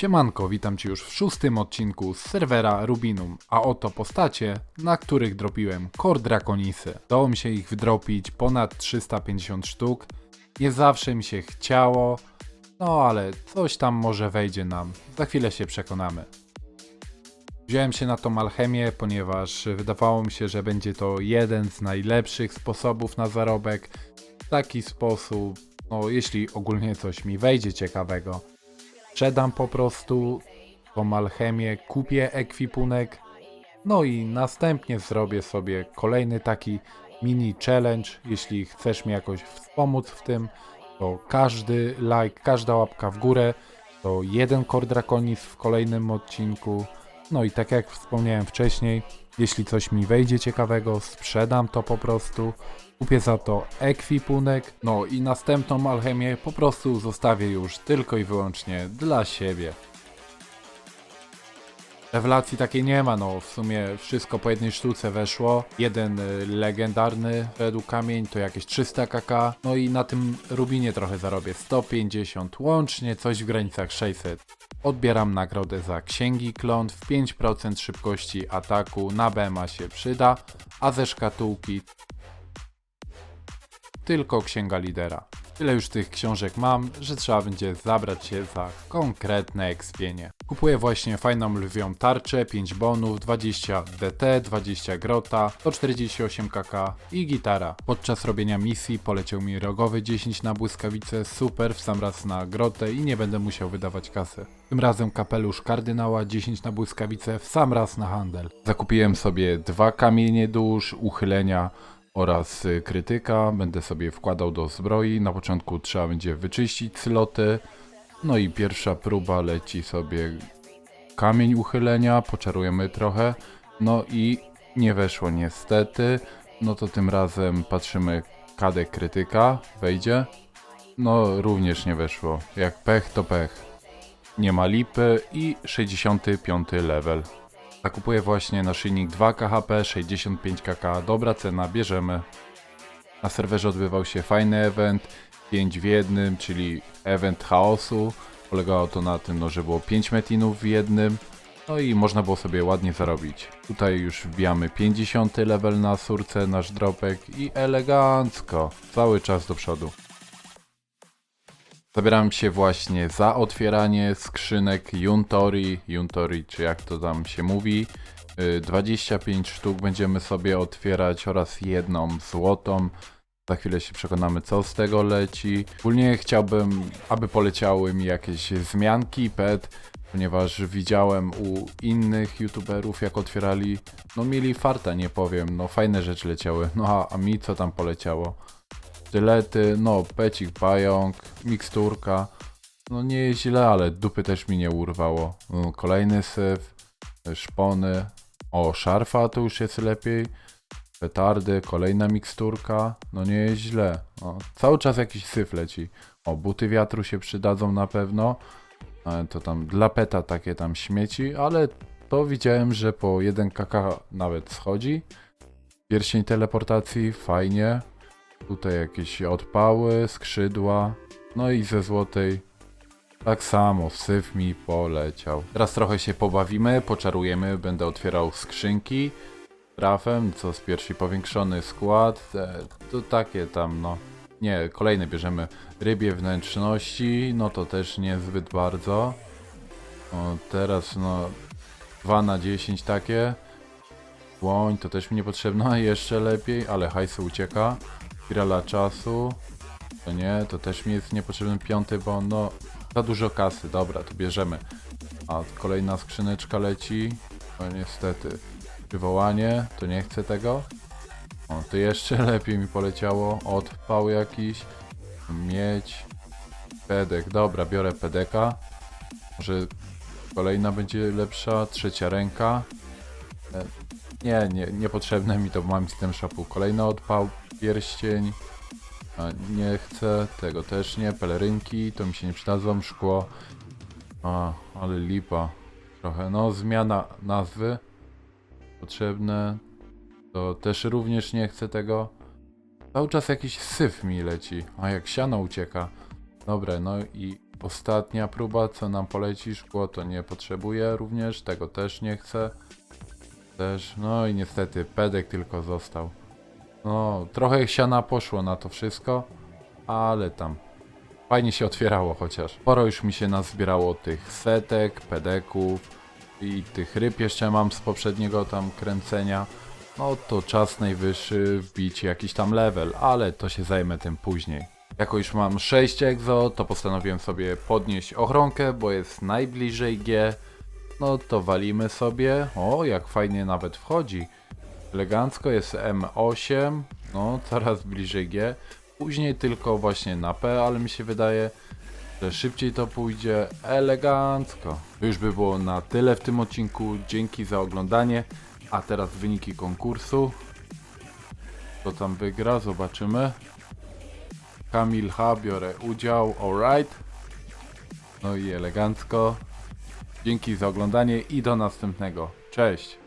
Siemanko, witam Cię już w szóstym odcinku z serwera Rubinum, a oto postacie, na których dropiłem Core Draconisy. Dało mi się ich wdropić ponad 350 sztuk. Nie zawsze mi się chciało, no ale coś tam może wejdzie nam. Za chwilę się przekonamy. Wziąłem się na tą alchemię, ponieważ wydawało mi się, że będzie to jeden z najlepszych sposobów na zarobek. W taki sposób, no jeśli ogólnie coś mi wejdzie ciekawego, sprzedam po prostu tą alchemię, kupię ekwipunek, no i następnie zrobię sobie kolejny taki mini challenge. Jeśli chcesz mi jakoś wspomóc w tym, to każdy like, każda łapka w górę to jeden Core Draconis w kolejnym odcinku. No i tak jak wspomniałem wcześniej, jeśli coś mi wejdzie ciekawego, sprzedam to po prostu, kupię za to ekwipunek, no i następną alchemię po prostu zostawię już tylko i wyłącznie dla siebie. Rewelacji takiej nie ma, no w sumie wszystko po jednej sztuce weszło. Jeden y, legendarny według kamień to jakieś 300 kk, no i na tym rubinie trochę zarobię 150, łącznie coś w granicach 600. Odbieram nagrodę za księgi klątw, 5% szybkości ataku na BMA się przyda, a ze szkatułki tylko księga lidera. Tyle już tych książek mam, że trzeba będzie zabrać się za konkretne ekspienie. Kupuję właśnie fajną lwią tarczę, 5 bonów, 20 DT, 20 grota, 148 kk i gitara. Podczas robienia misji poleciał mi rogowy 10 na błyskawice, super w sam raz na grotę i nie będę musiał wydawać kasy. Tym razem kapelusz kardynała 10 na błyskawice w sam raz na handel. Zakupiłem sobie dwa kamienie dusz, uchylenia oraz y, krytyka. Będę sobie wkładał do zbroi. Na początku trzeba będzie wyczyścić sloty. No i pierwsza próba leci sobie kamień uchylenia. Poczarujemy trochę. No i nie weszło niestety. No to tym razem patrzymy kadę krytyka. Wejdzie. No również nie weszło. Jak pech to pech. Nie ma lipy i 65 level. Zakupuję właśnie naszyjnik 2 KHP, 65 kk, dobra cena, bierzemy. Na serwerze odbywał się fajny event, 5 w jednym, czyli event chaosu. Polegało to na tym, no, że było 5 metinów w jednym, no i można było sobie ładnie zarobić. Tutaj już wbijamy 50 level na surce, nasz dropek i elegancko, cały czas do przodu. Zabieram się właśnie za otwieranie skrzynek Juntori, Juntori czy jak to tam się mówi. Y, 25 sztuk będziemy sobie otwierać oraz jedną złotą. Za chwilę się przekonamy co z tego leci. Ogólnie chciałbym, aby poleciały mi jakieś zmianki pet, ponieważ widziałem u innych youtuberów jak otwierali, no mieli farta nie powiem, no fajne rzeczy leciały. No a, a mi co tam poleciało? Sztylety, no pecik pająk, miksturka. No nie jest źle, ale dupy też mi nie urwało. No, kolejny syf, szpony. O, szarfa to już jest lepiej. Petardy, kolejna miksturka. No nie jest źle. No, cały czas jakiś syf leci. O, buty wiatru się przydadzą na pewno. Ale to tam dla peta takie tam śmieci, ale to widziałem, że po 1 kk nawet schodzi. Pierścień teleportacji, fajnie. Tutaj jakieś odpały, skrzydła. No i ze złotej tak samo, syf mi poleciał. Teraz trochę się pobawimy, poczarujemy, będę otwierał skrzynki. Trafem, co z pierwszy powiększony skład. To takie tam, no. Nie, kolejne bierzemy rybie wnętrzności, no to też niezbyt bardzo. O, teraz no 2 na 10 takie. Łoń to też mi niepotrzebna, jeszcze lepiej, ale hajsu ucieka. Spirala czasu. To nie, to też mi jest niepotrzebny piąty, bo no za dużo kasy, dobra, to bierzemy. A kolejna skrzyneczka leci. No niestety. Wywołanie, to nie chcę tego. O, to jeszcze lepiej mi poleciało. Odpał jakiś. Mieć. Pedek, dobra, biorę pedeka. Może kolejna będzie lepsza. Trzecia ręka. Nie, nie, niepotrzebne mi to, mam system shopu. Kolejny odpał, pierścień. Nie chcę, tego też nie. Pelerynki, to mi się nie przydadzą. Szkło. A, ale lipa. Trochę, no zmiana nazwy. Potrzebne. To też również nie chcę tego. Cały czas jakiś syf mi leci. A jak siano ucieka. Dobra, no i Ostatnia próba, co nam poleci? Szkło to nie potrzebuję również, tego też nie chcę. Też, no i niestety pedek tylko został. No, trochę siana poszło na to wszystko, ale tam fajnie się otwierało chociaż. Sporo już mi się nazbierało tych setek, pedeków i tych ryb jeszcze mam z poprzedniego tam kręcenia. No to czas najwyższy wbić jakiś tam level, ale to się zajmę tym później. Jako już mam 6 egzo, to postanowiłem sobie podnieść ochronkę, bo jest najbliżej G. No to walimy sobie. O, jak fajnie nawet wchodzi. Elegancko jest M8, no coraz bliżej G. Później tylko właśnie na P, ale mi się wydaje, że szybciej to pójdzie elegancko. Już by było na tyle w tym odcinku. Dzięki za oglądanie. A teraz wyniki konkursu. Kto tam wygra, zobaczymy. Kamil H. biorę udział, alright. No i elegancko. Dzięki za oglądanie i do następnego. Cześć!